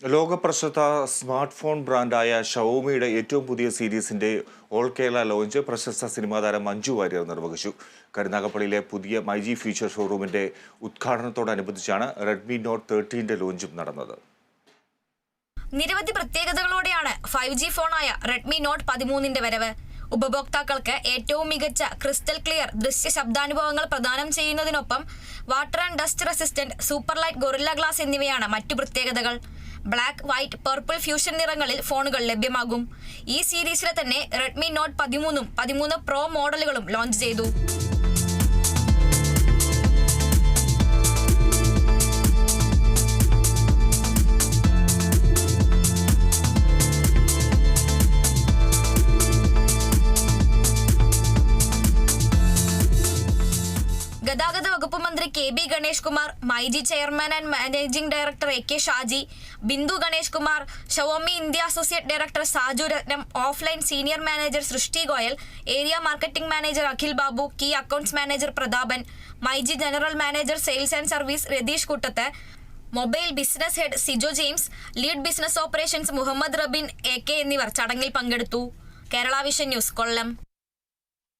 ലോകപ്രശസ്ത smart phone ബ്രാൻഡായ ഷവോമിയുടെ ഏറ്റവും പുതിയ സീരീസിന്റെ ഓൾ കേരള ലോഞ്ച് പ്രശസ്ത സിനിമാ താരം മഞ്ജു വാര്യർ നിർവഹിച്ചു. കരുനാഗപ്പള്ളിയിലെ പുതിയ മൈജി ഫ്യൂച്ചർ ഷോറൂമിന്റെ ഉദ്ഘാടനത്തോടനുബന്ധിച്ചാണ് റെഡ്മി നോട്ട് തേർട്ടീന്റെ ലോഞ്ചും നടന്നത്. നിരവധി പ്രത്യേകതകളോടെയാണ് ഫൈവ് ജി ഫോണായ റെഡ്മി നോട്ട് പതിമൂന്നിന്റെ വരവ്. ഉപഭോക്താക്കൾക്ക് ഏറ്റവും മികച്ച ക്രിസ്റ്റൽ ക്ലിയർ ദൃശ്യ ശബ്ദാനുഭവങ്ങൾ പ്രദാനം ചെയ്യുന്നതിനൊപ്പം water and dust resistant super light Gorilla Glass എന്നിവയാണ് മറ്റു പ്രത്യേകതകൾ. ബ്ലാക്ക് വൈറ്റ് പർപ്പിൾ ഫ്യൂഷൻ നിറങ്ങളിൽ ഫോണുകൾ ലഭ്യമാകും. ഈ സീരീസിലെ തന്നെ റെഡ്മി നോട്ട് പതിമൂന്നും പതിമൂന്ന് പ്രോ മോഡലുകളും ലോഞ്ച് ചെയ്തു. ഗതാഗത വകുപ്പ് മന്ത്രി K B Ganesh Kumar myG chairman and managing director A K Shaji Bindu Ganesh Kumar Xiaomi India associate director Saju Ratnam offline senior manager Srishti Goyal area marketing manager Akhil Babu key accounts manager Prathapan myG general manager sales and service Ratheesh Kuttath mobile business head Sijo James lead business operations Muhammad Rabin A K എന്നിവർ ചടങ്ങിൽ പങ്കെടുത്തു. Kerala Vision news കൊല്ലം.